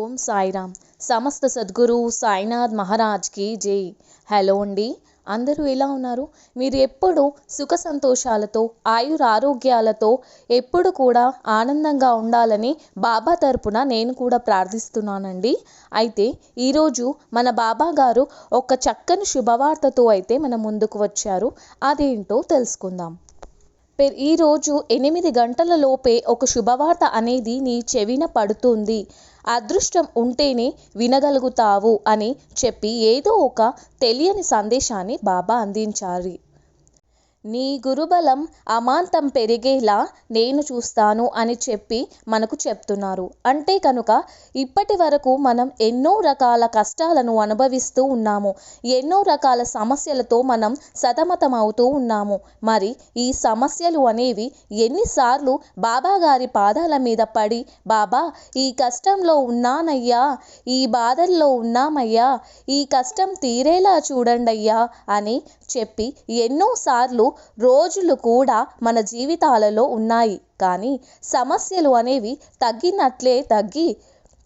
ఓం సాయిరామ్. సమస్త సద్గురు సాయినాథ్ మహారాజ్కి జై. హలో అండి అందరూ ఎలా ఉన్నారు? మీరు ఎప్పుడు సుఖ సంతోషాలతో ఆయుర ఆరోగ్యాలతో ఎప్పుడు కూడా ఆనందంగా ఉండాలని బాబా తరపున నేను కూడా ప్రార్థిస్తున్నానండి. అయితే ఈరోజు మన బాబా గారు ఒక చక్కని శుభవార్తతో అయితే మన ముందుకు వచ్చారు. అదేంటో తెలుసుకుందాం. ఈరోజు ఎనిమిది గంటల లోపే ఒక శుభవార్త అనేది నీ చెవిన పడుతుంది. అదృష్టం ఉంటేనే వినగలుగుతావు అని చెప్పి ఏదో ఒక తెలియని సందేశాన్ని బాబా అందించారు. నీ గురుబలం అమాంతం పెరిగేలా నేను చూస్తాను అని చెప్పి మనకు చెప్తున్నారు. అంటే కనుక ఇప్పటి వరకు మనం ఎన్నో రకాల కష్టాలను అనుభవిస్తూ ఉన్నాము. ఎన్నో రకాల సమస్యలతో మనం సతమతం అవుతూ ఉన్నాము. మరి ఈ సమస్యలు అనేవి ఎన్నిసార్లు బాబా గారి పాదాల మీద పడి బాబా ఈ కష్టంలో ఉన్నానయ్యా ఈ బాధల్లో ఉన్నామయ్యా ఈ కష్టం తీరేలా చూడండయ్యా అని చెప్పి ఎన్నోసార్లు రోజులు కూడా మన జీవితాలలో ఉన్నాయి. కానీ సమస్యలు అనేవి తగ్గినట్లే తగ్గి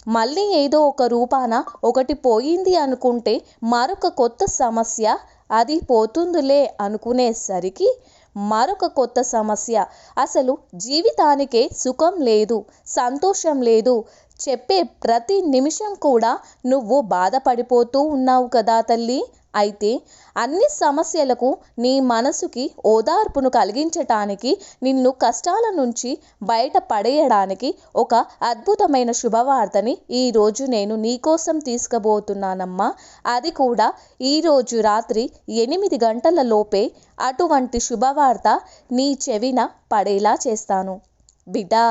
మళ్ళీ ఏదో ఒక రూపాన ఒకటి పోయింది అనుకుంటే మరొక కొత్త సమస్య అది పోతుందిలే అనుకునేసరికి మరొక కొత్త సమస్య. అసలు జీవితానికే సుఖం లేదు సంతోషం లేదు. చెప్పే ప్రతి నిమిషం కూడా నువ్వు బాధపడిపోతూ ఉన్నావు కదా తల్లి. అయితే అన్ని సమస్యలకు నీ మనసుకి ఓదార్పును కలిగించటానికి నిన్ను కష్టాల నుంచి బయట పడేయడానికి ఒక అద్భుతమైన శుభవార్తని ఈరోజు నేను నీకోసం తీసుకుపోతున్నానమ్మా. అది కూడా ఈరోజు రాత్రి ఎనిమిది గంటల లోపే అటువంటి శుభవార్త నీ చెవిన పడేలా చేస్తాను. బిడ్డా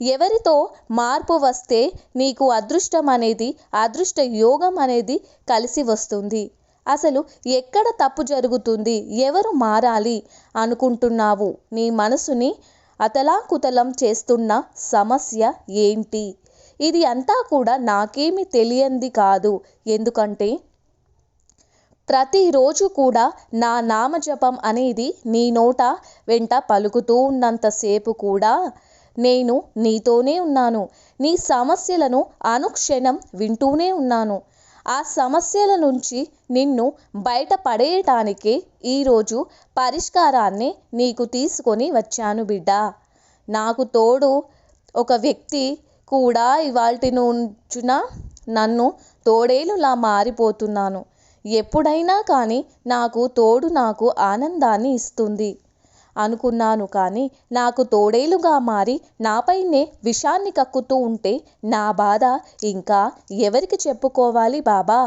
ఎవరితో మార్పు వస్తే నీకు అదృష్టం అనేది అదృష్ట యోగం అనేది కలిసి వస్తుంది. అసలు ఎక్కడ తప్పు జరుగుతుంది? ఎవరు మారాలి అనుకుంటున్నావు? నీ మనసుని అతలాకుతలం చేస్తున్న సమస్య ఏంటి? ఇది అంతా కూడా నాకేమీ తెలియంది కాదు. ఎందుకంటే ప్రతిరోజు కూడా నా నామజపం అనేది నీ నోట వెంట పలుకుతూ ఉన్నంతసేపు కూడా నేను నీతోనే ఉన్నాను. నీ సమస్యలను అనుక్షణం వింటూనే ఉన్నాను. ఆ సమస్యల నుంచి నిన్ను బయటపడేయటానికి ఈరోజు పరిష్కారాన్ని నీకు తీసుకొని వచ్చాను బిడ్డ. నాకు తోడు ఒక వ్యక్తి కూడా ఇవాల్టి నుంచున నన్ను తోడేలులా మారిపోతున్నాను. ఎప్పుడైనా కానీ నాకు తోడు నాకు ఆనందాన్ని ఇస్తుంది. అనుకున్నాను కానీ నాకు తోడేలుగా మారి నాపైనే విషాన్ని కక్కుతూ ఉంటే నా బాధ ఇంకా ఎవరికి చెప్పుకోవాలి బాబా?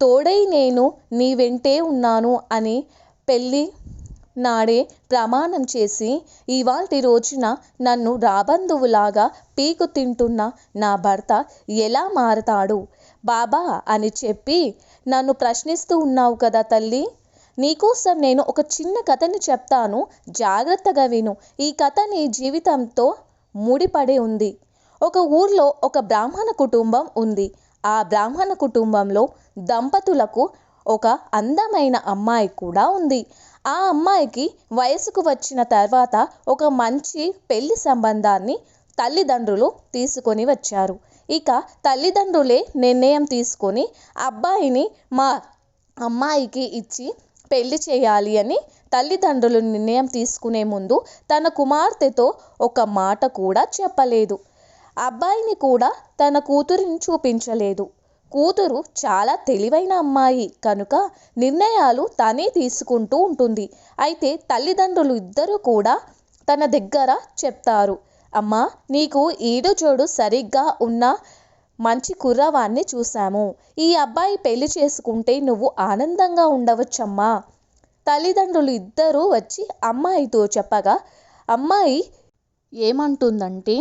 తోడై నేను నీ వెంటే ఉన్నాను అని పెళ్ళి నాడే ప్రమాణం చేసి ఇవాల్టి రోజున నన్ను రాబంధువులాగా పీకు తింటున్న నా భర్త ఎలా మారతాడు? బాబా అని చెప్పి నన్ను ప్రశ్నిస్తూ ఉన్నావు కదా తల్లి. నీకోసం నేను ఒక చిన్న కథని చెప్తాను. జాగ్రత్తగా విను. ఈ కథ నీ జీవితంతో ముడిపడి ఉంది. ఒక ఊర్లో ఒక బ్రాహ్మణ కుటుంబం ఉంది. ఆ బ్రాహ్మణ కుటుంబంలో దంపతులకు ఒక అందమైన అమ్మాయి కూడా ఉంది. ఆ అమ్మాయికి వయసుకు వచ్చిన తర్వాత ఒక మంచి పెళ్ళి సంబంధాన్ని తల్లిదండ్రులు తీసుకొని వచ్చారు. ఇక తల్లిదండ్రులే నిర్ణయం తీసుకొని అబ్బాయిని మా అమ్మాయికి ఇచ్చి పెళ్ళి చేయాలి అని తల్లిదండ్రులు నిర్ణయం తీసుకునే ముందు తన కుమార్తెతో ఒక మాట కూడా చెప్పలేదు. అబ్బాయిని కూడా తన కూతురిని చూపించలేదు. కూతురు చాలా తెలివైన అమ్మాయి. కనుక నిర్ణయాలు తనే తీసుకుంటూ ఉంటుంది. అయితే తల్లిదండ్రులు ఇద్దరూ కూడా తన దగ్గర చెప్తారు. అమ్మా నీకు ఈడు జోడు సరిగ్గా ఉన్న మంచి కుర్రవాణ్ణి చూశాము. ఈ అబ్బాయి పెళ్ళి చేసుకుంటే నువ్వు ఆనందంగా ఉండవచ్చమ్మా. తల్లిదండ్రులు ఇద్దరూ వచ్చి అమ్మాయితో చెప్పగా అమ్మాయి ఏమంటుందంటే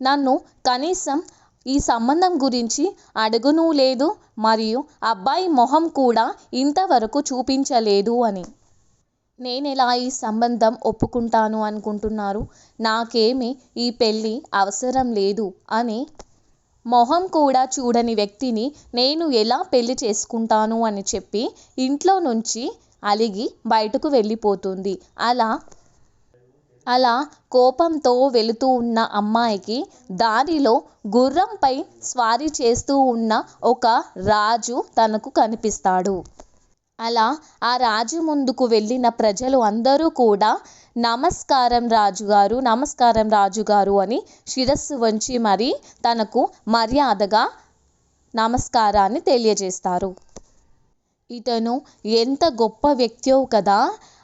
నన్ను కనీసం ఈ సంబంధం గురించి అడుగునూ లేదు మరియు అబ్బాయి మొహం కూడా ఇంతవరకు చూపించలేదు అని. నేను ఎలా ఈ సంబంధం ఒప్పుకుంటాను అనుకుంటున్నారు? నాకేమి ఈ పెళ్ళి అవసరం లేదు అని మొహం కూడా చూడని వ్యక్తిని నేను ఎలా పెళ్ళి చేసుకుంటాను అని చెప్పి ఇంట్లో నుంచి అలిగి బయటకు వెళ్ళిపోతుంది. అలా అలా కోపంతో వెళుతూ ఉన్న అమ్మాయికి దారిలో గుర్రంపై స్వారీ చేస్తూ ఉన్న ఒక రాజు తనకు కనిపిస్తాడు. అలా ఆ రాజు ముందుకు వెళ్ళిన ప్రజలు అందరూ కూడా నమస్కారం రాజుగారు నమస్కారం రాజుగారు అని శిరస్సు వంచి మరి తనకు మర్యాదగా నమస్కారాన్ని తెలియజేస్తారు. ఇతను ఎంత గొప్ప వ్యక్తియో కదా!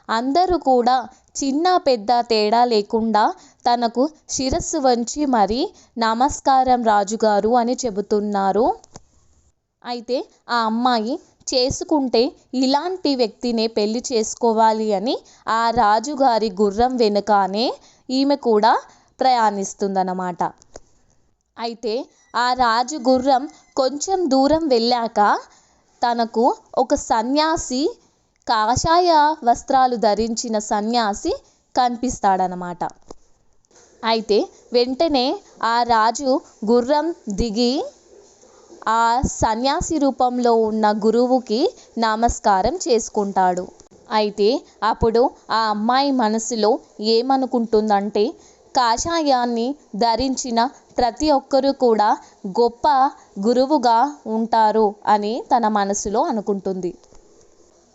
అందరూ కూడా చిన్న పెద్ద తేడా లేకుండా తనకు శిరస్సు వంచి మరి నమస్కారం రాజుగారు అని చెబుతున్నారు. అయితే ఆ అమ్మాయి చేసుకుంటే ఇలాంటి వ్యక్తినే పెళ్ళి చేసుకోవాలి అని ఆ రాజుగారి గుర్రం వెనుకనే ఈమె కూడా ప్రయాణిస్తుందన్నమాట. అయితే ఆ రాజు గుర్రం కొంచెం దూరం వెళ్ళాక తనకు ఒక సన్యాసి కాషాయ వస్త్రాలు ధరించిన సన్యాసి కనిపిస్తాడనమాట అయితే వెంటనే ఆ రాజు గుర్రం దిగి ఆ సన్యాసి రూపంలో ఉన్న గురువుకి నమస్కారం చేసుకుంటాడు. అయితే అప్పుడు ఆ అమ్మాయి మనసులో ఏమనుకుంటుందంటే కాషాయాన్ని ధరించిన ప్రతి ఒక్కరూ కూడా గొప్ప గురువుగా ఉంటారు అని తన మనసులో అనుకుంటుంది.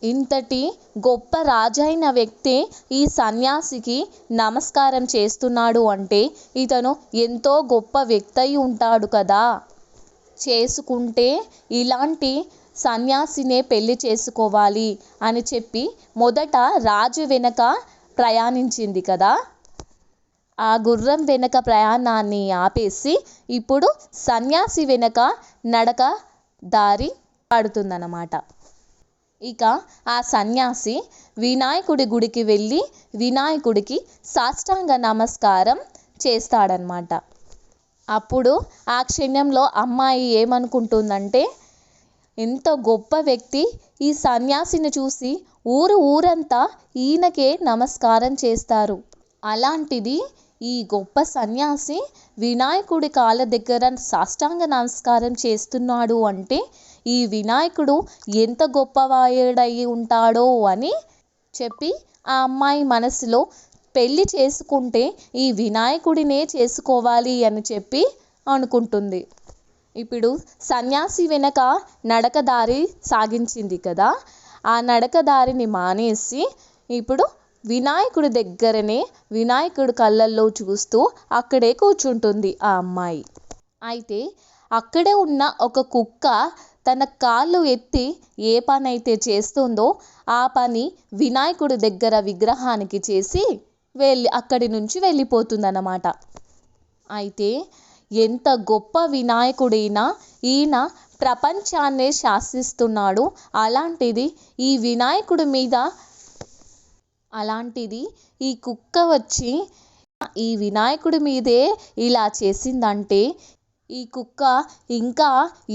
ఇంతటి గొప్ప రాజైన వ్యక్తి ఈ సన్యాసికి నమస్కారం చేస్తున్నాడు అంటే ఇతను ఎంతో గొప్ప వ్యక్తి అయి ఉంటాడు కదా! చేసుకుంటే ఇలాంటి సన్యాసినే పెళ్ళి చేసుకోవాలి అని చెప్పి మొదట రాజు వెనక ప్రయాణించింది కదా. ఆ గుర్రం వెనక ప్రయాణాన్ని ఆపేసి ఇప్పుడు సన్యాసి వెనక నడక దారి పడుతుందన్నమాట. ఇక ఆ సన్యాసి వినాయకుడి గుడికి వెళ్ళి వినాయకుడికి సాష్టాంగ నమస్కారం చేస్తాడనమాట అప్పుడు ఆ క్షణంలో అమ్మాయి ఏమనుకుంటుందంటే ఎంత గొప్ప వ్యక్తి. ఈ సన్యాసిని చూసి ఊరు ఊరంతా ఈయనకే నమస్కారం చేస్తారు. అలాంటిది ఈ గొప్ప సన్యాసి వినాయకుడి కాళ్ళ దగ్గర సాష్టాంగ నమస్కారం చేస్తున్నాడు అంటే ఈ వినాయకుడు ఎంత గొప్పవాడై ఉంటాడో అని చెప్పి ఆ అమ్మాయి మనసులో పెళ్ళి చేసుకుంటే ఈ వినాయకుడినే చేసుకోవాలి అని చెప్పి అనుకుంటుంది. ఇప్పుడు సన్యాసి వెనక నడక దారి సాగించింది కదా ఆ నడక దారిని మానేసి ఇప్పుడు వినాయకుడి దగ్గరనే వినాయకుడి కళ్ళల్లో చూస్తూ అక్కడే కూర్చుంటుంది ఆ అమ్మాయి. అయితే అక్కడే ఉన్న ఒక కుక్క తన కాళ్ళు ఎత్తి ఏ పని అయితే చేస్తుందో ఆ పని వినాయకుడి దగ్గర విగ్రహానికి చేసి వెళ్ళి అక్కడి నుంచి వెళ్ళిపోతుందన్నమాట. అయితే ఎంత గొప్ప వినాయకుడైనా ఈయన ప్రపంచాన్నే శాసిస్తున్నాడు. అలాంటిది ఈ వినాయకుడి మీద అలాంటిది ఈ కుక్క వచ్చి ఈ వినాయకుడి మీదే ఇలా చేసిందంటే ఈ కుక్క ఇంకా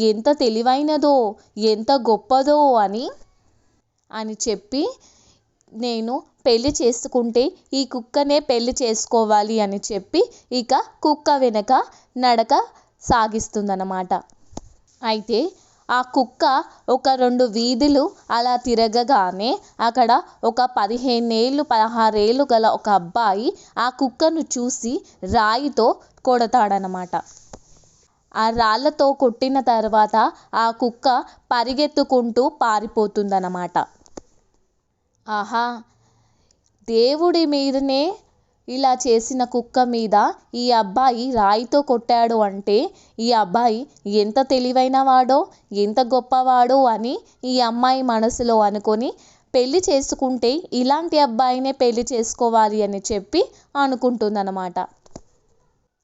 ఎంత తెలివైనదో ఎంత గొప్పదో అని అని చెప్పి నేను పెళ్ళి చేసుకుంటే ఈ కుక్కనే పెళ్ళి చేసుకోవాలి అని చెప్పి ఇక కుక్క వెనక నడక సాగిస్తుందన్నమాట. అయితే ఆ కుక్క ఒక రెండు వీధులు అలా తిరగగానే అక్కడ ఒక పదిహేనేళ్ళు పదహారేళ్ళు గల ఒక అబ్బాయి ఆ కుక్కను చూసి రాయితో కొడతాడనమాట ఆ రాళ్ళతో కొట్టిన తర్వాత ఆ కుక్క పరిగెత్తుకుంటూ పారిపోతుందన్నమాట. ఆహా దేవుడి మీదనే ఇలా చేసిన కుక్క మీద ఈ అబ్బాయి రాయితో కొట్టాడు అంటే ఈ అబ్బాయి ఎంత తెలివైన వాడో ఎంత గొప్పవాడో అని ఈ అమ్మాయి మనసులో అనుకొని పెళ్ళి చేసుకుంటే ఇలాంటి అబ్బాయినే పెళ్ళి చేసుకోవాలి అని చెప్పి అనుకుంటుందన్నమాట.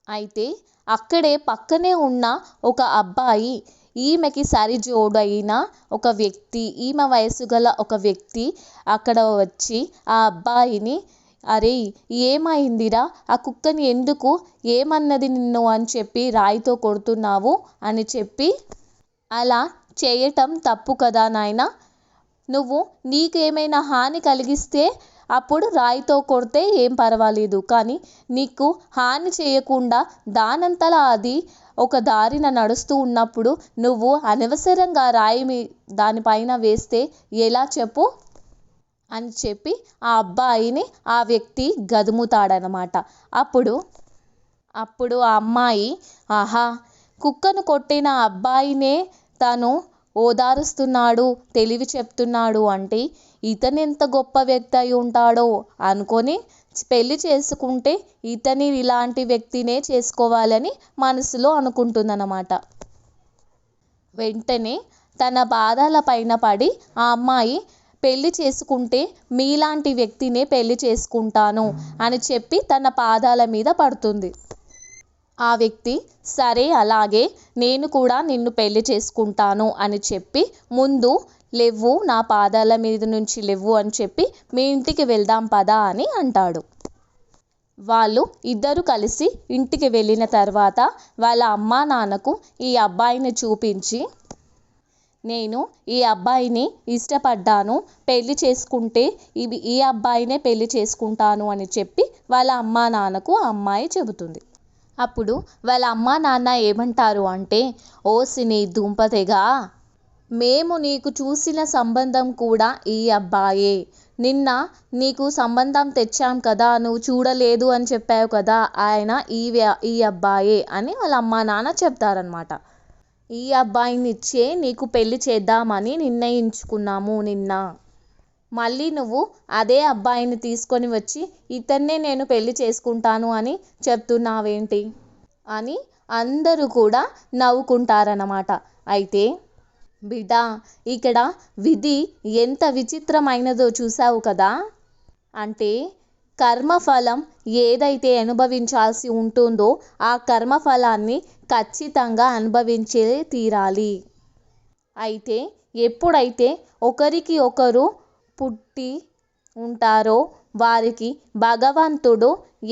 అయితే అక్కడే పక్కనే ఉన్న ఒక అబ్బాయి ఈమెకి సరిజోడైన ఒక వ్యక్తి ఈమె వయసు గల ఒక వ్యక్తి అక్కడ వచ్చి ఆ అబ్బాయిని అరే ఏమైందిరా? ఆ కుక్కని ఎందుకు ఏమన్నది నిన్ను అని చెప్పి రాయితో కొడుతున్నావు? అని చెప్పి అలా చేయటం తప్పు కదా నాయన? నువ్వు నీకేమైనా హాని కలిగిస్తే అప్పుడు రాయితో కొడితే ఏం పర్వాలేదు. కానీ నీకు హాని చేయకుండా దానంతలా అది ఒక దారిన నడుస్తూ ఉన్నప్పుడు నువ్వు అనవసరంగా రాయి మీ దానిపైన వేస్తే ఎలా చెప్పు? అని చెప్పి ఆ అబ్బాయిని ఆ వ్యక్తి గదుముతాడనమాట. అప్పుడు అప్పుడు ఆ అమ్మాయి ఆహా కుక్కను కొట్టిన అబ్బాయినే తను ఓదారుస్తున్నాడు తెలివి చెప్తున్నాడు అంటే ఇతను ఎంత గొప్ప వ్యక్తి అయి ఉంటాడో అనుకొని పెళ్ళి చేసుకుంటే ఇతని ఇలాంటి వ్యక్తినే చేసుకోవాలని మనసులో అనుకుంటుందన్నమాట. వెంటనే తన బాధలపైన పడి ఆ అమ్మాయి పెళ్ళి చేసుకుంటే మీలాంటి వ్యక్తినే పెళ్ళి చేసుకుంటాను అని చెప్పి తన పాదాల మీద పడుతుంది. ఆ వ్యక్తి సరే అలాగే నేను కూడా నిన్ను పెళ్ళి చేసుకుంటాను అని చెప్పి ముందు లెవ్వు నా పాదాల మీద నుంచి లెవ్వు అని చెప్పి మీ ఇంటికి వెళ్దాం పదా అని అంటాడు. వాళ్ళు ఇద్దరు కలిసి ఇంటికి వెళ్ళిన తర్వాత వాళ్ళ అమ్మా నాన్నకు ఈ అబ్బాయిని చూపించి నేను ఈ అబ్బాయిని ఇష్టపడ్డాను పెళ్ళి చేసుకుంటే ఇవి ఈ అబ్బాయినే పెళ్ళి చేసుకుంటాను అని చెప్పి వాళ్ళ అమ్మా నాన్నకు ఆ అమ్మాయి చెబుతుంది. అప్పుడు వాళ్ళ అమ్మా నాన్న ఏమంటారు అంటే ఓసి నీ దుంపతెగా మేము నీకు చూసిన సంబంధం కూడా ఈ అబ్బాయే. నిన్న నీకు సంబంధం తెచ్చాం కదా నువ్వు చూడలేదు అని చెప్పావు కదా ఆయన ఈ ఈ అబ్బాయే అని వాళ్ళ అమ్మా నాన్న చెప్తారనమాట ఈ అబ్బాయిని ఇచ్చే నీకు పెళ్ళి చేద్దామని నిర్ణయించుకున్నాము నిన్న. మళ్ళీ నువ్వు అదే అబ్బాయిని తీసుకొని వచ్చి ఇతన్నే నేను పెళ్ళి చేసుకుంటాను అని చెప్తున్నావేంటి? అని అందరూ కూడా నవ్వుకుంటారన్నమాట. అయితే బిడ్డ ఇక్కడ విధి ఎంత విచిత్రమైనదో చూసావు కదా? అంటే కర్మఫలం ఏదైతే అనుభవించాల్సి ఉంటుందో ఆ కర్మఫలాన్ని ఖచ్చితంగా అనుభవించే తీరాలి. అయితే ఎప్పుడైతే ఒకరికి ఒకరు పుట్టి ఉంటారో వారికి భగవంతుడు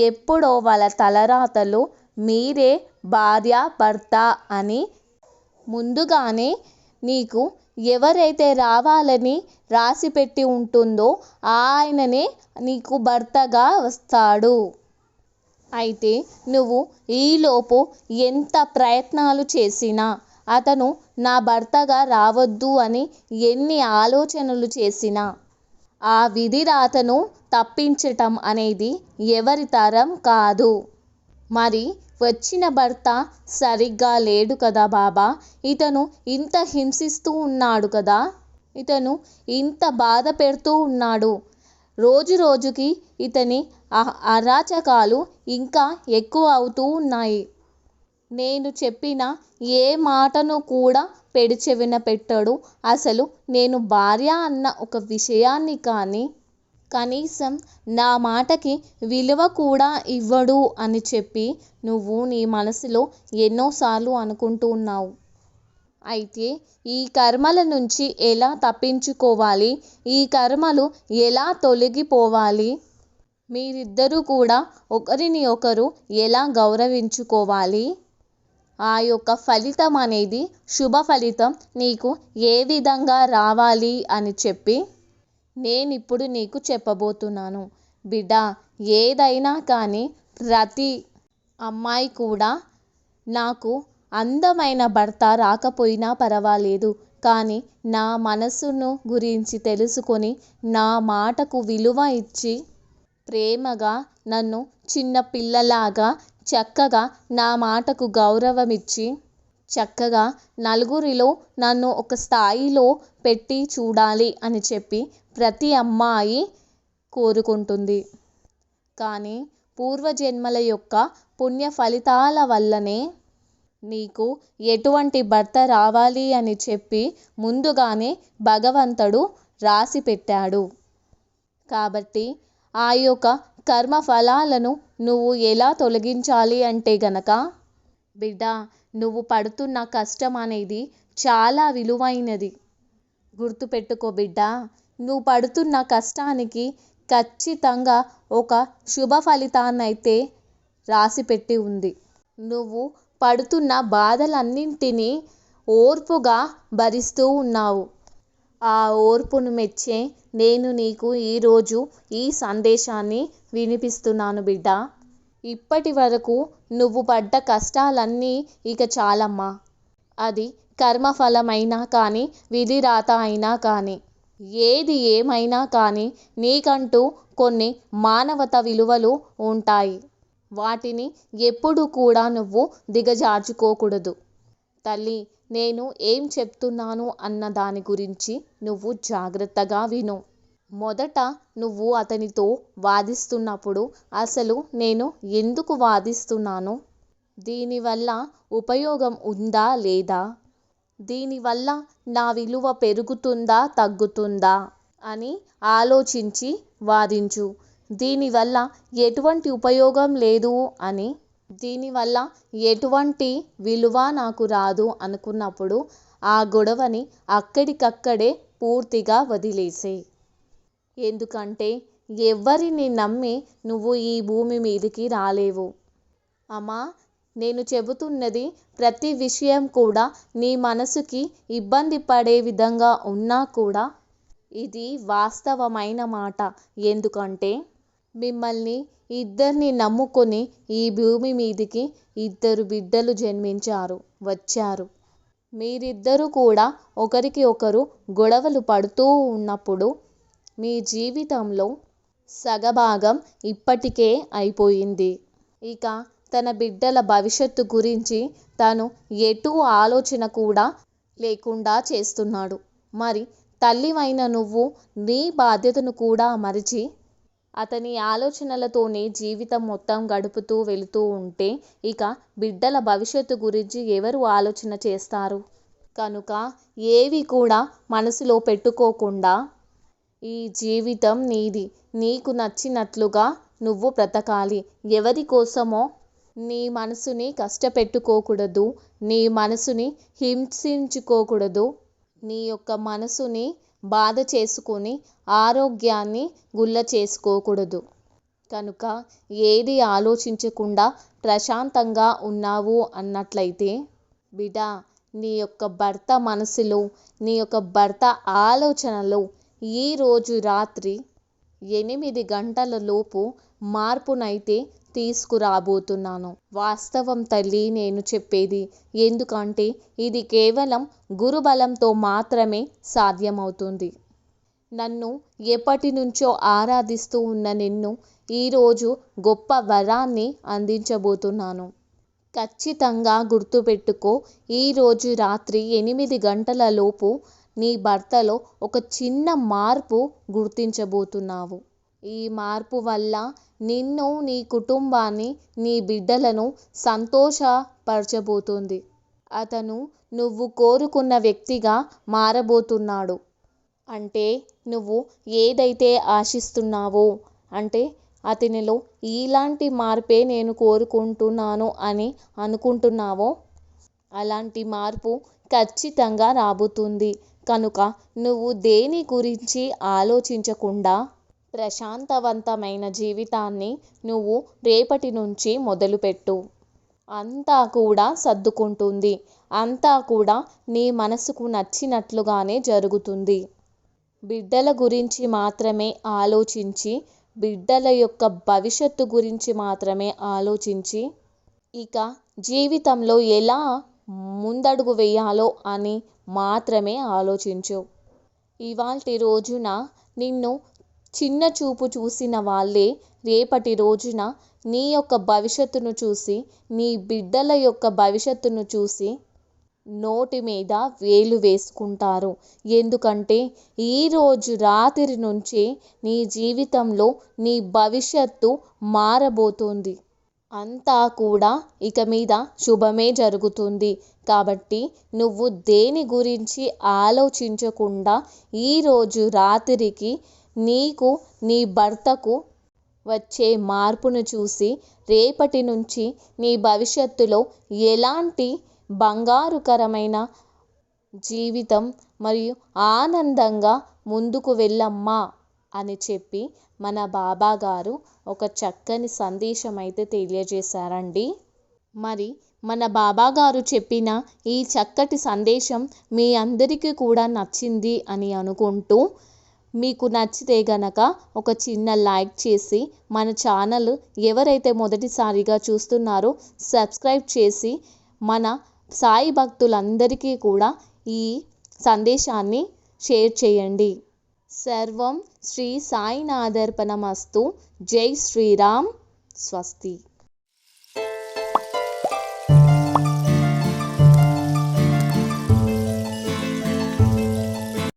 ఎప్పుడో వాళ్ళ తలరాతలు మీరే భార్య భర్త అని ముందుగానే నీకు ఎవరైతే రావాలని రాసి పెట్టి ఉంటుందో ఆయననే నీకు భర్తగా వస్తాడు. అయితే నువ్వు ఈలోపు ఎంత ప్రయత్నాలు చేసినా అతను నా భర్తగా రావద్దు అని ఎన్ని ఆలోచనలు చేసినా ఆ విధి రాతను తప్పించటం అనేది ఎవరి తరం కాదు. మరి వచ్చిన భర్త సరిగ్గా లేడు కదా బాబా. ఇతను ఇంత హింసిస్తూ ఉన్నాడు కదా. ఇతను ఇంత బాధ పెడుతూ ఉన్నాడు. రోజు రోజుకి ఇతని అరాచకాలు ఇంకా ఎక్కువ అవుతూ ఉన్నాయి. నేను చెప్పిన ఏ మాటను కూడా పెడిచెవిన పెట్టడు. అసలు నేను భార్య అన్న ఒక విషయాన్ని కానీ కనీసం నా మాటకి విలువ కూడా ఇవ్వడు అని చెప్పి నువ్వు నీ మనసులో ఎన్నోసార్లు అనుకుంటూ ఉన్నావు. అయితే ఈ కర్మల నుంచి ఎలా తప్పించుకోవాలి? ఈ కర్మలు ఎలా తొలగిపోవాలి? మీరిద్దరూ కూడా ఒకరిని ఒకరు ఎలా గౌరవించుకోవాలి? ఆ యొక్క ఫలితం అనేది శుభ ఫలితం నీకు ఏ విధంగా రావాలి అని చెప్పి నేను ఇప్పుడు నీకు చెప్పబోతున్నాను. బిడ్డా ఏదైనా కానీ ప్రతి అమ్మాయి కూడా నాకు అందమైన భర్త రాకపోయినా పర్వాలేదు. కానీ నా మనసును గురించి తెలుసుకొని నా మాటకు విలువ ఇచ్చి ప్రేమగా నన్ను చిన్న పిల్లలాగా చక్కగా నా మాటకు గౌరవం ఇచ్చి చక్కగా నలుగురిలో నన్ను ఒక స్థాయిలో పెట్టి చూడాలి అని చెప్పి ప్రతి అమ్మాయి కోరుకుంటుంది. కానీ పూర్వజన్మల యొక్క పుణ్య ఫలితాల వల్లనే నీకు ఎటువంటి భర్త రావాలి అని చెప్పి ముందుగానే భగవంతుడు రాసి పెట్టాడు. కాబట్టి ఆ యొక్క కర్మ ఫలాలను నువ్వు ఎలా తొలగించాలి అంటే గనక బిడ్డ నువ్వు పడుతున్న కష్టం అనేది చాలా విలువైనది. గుర్తుపెట్టుకో బిడ్డ నువ్వు పడుతున్న కష్టానికి ఖచ్చితంగా ఒక శుభ ఫలితాన్నైతే రాసిపెట్టి ఉంది. నువ్వు పడుతున్న బాధలన్నింటినీ ఓర్పుగా భరిస్తూ ఉన్నావు. ఆ ఓర్పును మెచ్చే నేను నీకు ఈరోజు ఈ సందేశాన్ని వినిపిస్తున్నాను బిడ్డ. ఇప్పటి వరకు నువ్వు పడ్డ కష్టాలన్నీ ఇక చాలమ్మా. అది కర్మఫలమైనా కానీ విధిరాత అయినా కానీ ఏది ఏమైనా కానీ నీకంటూ కొన్ని మానవత విలువలు ఉంటాయి. వాటిని ఎప్పుడు కూడా నువ్వు దిగజార్చుకోకూడదు. తల్లి నేను ఏం చెప్తున్నాను అన్న దాని గురించి నువ్వు జాగ్రత్తగా విను. మొదట నువ్వు అతనితో వాదిస్తున్నప్పుడు అసలు నేను ఎందుకు వాదిస్తున్నాను? దీనివల్ల ఉపయోగం ఉందా లేదా? దీనివల్ల నా విలువ పెరుగుతుందా తగ్గుతుందా? అని ఆలోచించి వాదించు. దీనివల్ల ఎటువంటి ఉపయోగం లేదు అని. దీనివల్ల ఎటువంటి విలువ నాకు రాదు అనుకున్నప్పుడు ఆ గొడవని అక్కడికక్కడే పూర్తిగా వదిలేసేయ్. ఎందుకంటే ఎవరిని నమ్మి నువ్వు ఈ భూమి మీదకి రాలేవు. అమ్మా నేను చెబుతున్నది ప్రతి విషయం కూడా నీ మనసుకి ఇబ్బంది పడే విధంగా ఉన్నా కూడా ఇది వాస్తవమైన మాట. ఎందుకంటే మిమ్మల్ని ఇద్దరిని నమ్ముకొని ఈ భూమి మీదికి ఇద్దరు బిడ్డలు జన్మించారు వచ్చారు. మీరిద్దరూ కూడా ఒకరికి ఒకరు గొడవలు పడుతూ ఉన్నప్పుడు మీ జీవితంలో సగభాగం ఇప్పటికే అయిపోయింది. ఇక తన బిడ్డల భవిష్యత్తు గురించి తను ఎటూ ఆలోచన కూడా లేకుండా చేస్తున్నాడు. మరి తల్లివైన నువ్వు నీ బాధ్యతను కూడా మరిచి అతని ఆలోచనలతోనే జీవితం మొత్తం గడుపుతూ వెళుతూ ఉంటే ఇక బిడ్డల భవిష్యత్తు గురించి ఎవరు ఆలోచన చేస్తారు? కనుక ఏవి కూడా మనసులో పెట్టుకోకుండా ఈ జీవితం నీది. నీకు నచ్చినట్లుగా నువ్వు బ్రతకాలి. ఎవరి కోసమో నీ మనసుని కష్టపెట్టుకోకూడదు. నీ మనసుని హింసించుకోకూడదు. నీ యొక్క మనసుని బాధ చేసుకొని ఆరోగ్యాన్ని గుల్ల చేసుకోకూడదు. కనుక ఏది ఆలోచించకుండా ప్రశాంతంగా ఉన్నావు అన్నట్లయితే బిడ్డ నీ యొక్క భర్త మనసులో నీ యొక్క భర్త ఆలోచనలో ఈరోజు రాత్రి ఎనిమిది గంటల లోపు మార్పునైతే తీసుకురాబోతున్నాను. వాస్తవం తల్లి నేను చెప్పేది ఎందుకంటే ఇది కేవలం గురుబలంతో మాత్రమే సాధ్యమవుతుంది. నన్ను ఎప్పటి నుంచో ఆరాధిస్తూ ఉన్న నిన్ను ఈరోజు గొప్ప వరాన్ని అందించబోతున్నాను. ఖచ్చితంగా గుర్తుపెట్టుకో ఈరోజు రాత్రి ఎనిమిది గంటల లోపు నీ భర్తలో ఒక చిన్న మార్పు గుర్తించబోతున్నావు. ఈ మార్పు వల్ల నిన్ను నీ కుటుంబాన్ని నీ బిడ్డలను సంతోషపరచబోతుంది. అతను నువ్వు కోరుకున్న వ్యక్తిగా మారబోతున్నాడు. అంటే నువ్వు ఏదైతే ఆశిస్తున్నావో అంటే అతనిలో ఇలాంటి మార్పే నేను కోరుకుంటున్నాను అని అనుకుంటున్నావో అలాంటి మార్పు ఖచ్చితంగా రాబోతుంది. కనుక నువ్వు దేని గురించి ఆలోచించకుండా ప్రశాంతవంతమైన జీవితాన్ని నువ్వు రేపటి నుంచి మొదలుపెట్టు. అంతా కూడా సర్దుకుంటుంది. అంతా కూడా నీ మనసుకు నచ్చినట్లుగానే జరుగుతుంది. బిడ్డల గురించి మాత్రమే ఆలోచించి బిడ్డల యొక్క భవిష్యత్తు గురించి మాత్రమే ఆలోచించి ఇక జీవితంలో ఎలా ముందడుగు వేయాలో అని మాత్రమే ఆలోచించు. ఇవాల్టి రోజున నిన్ను చిన్న చూపు చూసిన వాళ్ళే రేపటి రోజున నీ యొక్క భవిష్యత్తును చూసి నీ బిడ్డల యొక్క భవిష్యత్తును చూసి నోటి మీద వేలు వేసుకుంటారు. ఎందుకంటే ఈరోజు రాత్రి నుంచే నీ జీవితంలో నీ భవిష్యత్తు మారబోతుంది. అంతా కూడా ఇక మీద శుభమే జరుగుతుంది. కాబట్టి నువ్వు దేని గురించి ఆలోచించకుండా ఈరోజు రాత్రికి నీకు నీ భర్తకు వచ్చే మార్పును చూసి రేపటి నుంచి నీ భవిష్యత్తులో ఎలాంటి బంగారుకరమైన జీవితం మరియు ఆనందంగా ముందుకు వెళ్ళమ్మా. అని చెప్పి మన బాబా గారు ఒక చక్కని సందేశం అయితే తెలియజేశారండి. మరి మన బాబా గారు చెప్పిన ఈ చక్కటి సందేశం మీ అందరికీ కూడా నచ్చింది అని అనుకుంటూ మీకు నచ్చితే గనక ఒక చిన్న లైక్ చేసి మన ఛానల్ ఎవరైతే మొదటిసారిగా చూస్తున్నారో సబ్స్క్రైబ్ చేసి మన సాయి భక్తులందరికీ కూడా ఈ సందేశాన్ని షేర్ చేయండి. సర్వం శ్రీ సాయినాథర్పణమస్తు. జై శ్రీరామ్. స్వస్తి.